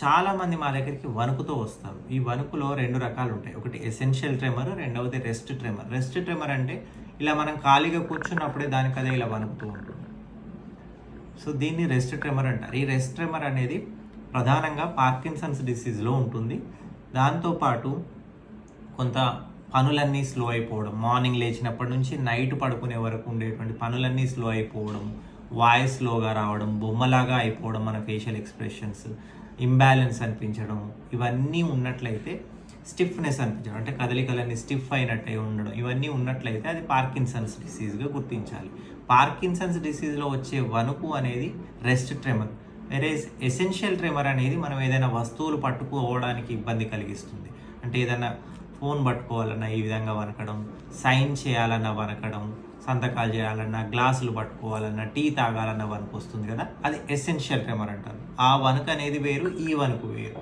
చాలామంది మా దగ్గరికి వణుకుతో వస్తారు. ఈ వణుకులో రెండు రకాలు ఉంటాయి ఒకటి ఎసెన్షియల్ ట్రెమర్ రెండవది రెస్ట్ ట్రెమర్ రెస్ట్ ట్రెమర్ అంటే ఇలా మనం ఖాళీగా కూర్చున్నప్పుడే దానికి అదే ఇలా వణుకుతూ ఉంటుంది. సో దీన్ని రెస్ట్ ట్రెమర్ అంటారు. ఈ రెస్ట్ ట్రెమర్ అనేది ప్రధానంగా పార్కిన్సన్స్ డిసీజ్లో ఉంటుంది. దాంతోపాటు కొంత పనులన్నీ స్లో అయిపోవడం మార్నింగ్ లేచినప్పటి నుంచి నైట్ పడుకునే వరకు ఉండేటువంటి పనులన్నీ స్లో అయిపోవడం వాయిస్ స్లోగా రావడం బొమ్మలాగా అయిపోవడం మన ఫేషియల్ ఎక్స్ప్రెషన్స్ ఇంబ్యాలెన్స్ అనిపించడం ఇవన్నీ ఉన్నట్లయితే స్టిఫ్నెస్ అనిపించడం అంటే కదలికలన్నీ స్టిఫ్ అయినట్టే ఉండడం ఇవన్నీ ఉన్నట్లయితే అది పార్కిన్సన్స్ డిసీజ్గా గుర్తించాలి. పార్కిన్సన్స్ డిసీజ్లో వచ్చే వణుకు అనేది రెస్ట్ ట్రెమర్ వేరే ఎసెన్షియల్ ట్రెమర్ అనేది మనం ఏదైనా వస్తువులు పట్టుకోవడానికి ఇబ్బంది కలిగిస్తుంది. అంటే ఏదైనా ఫోన్ పట్టుకోవాలన్నా ఈ విధంగా వనకడం సైన్ చేయాలన్నా వనకడం సంతకాలు చేయాలన్నా గ్లాసులు పట్టుకోవాలన్నా టీ తాగాలన్నా వణుకు వస్తుంది కదా అది ఎసెన్షియల్ ట్రెమర్ అంటారు. ఆ వణుకు అనేది వేరు ఈ వణుకు వేరు.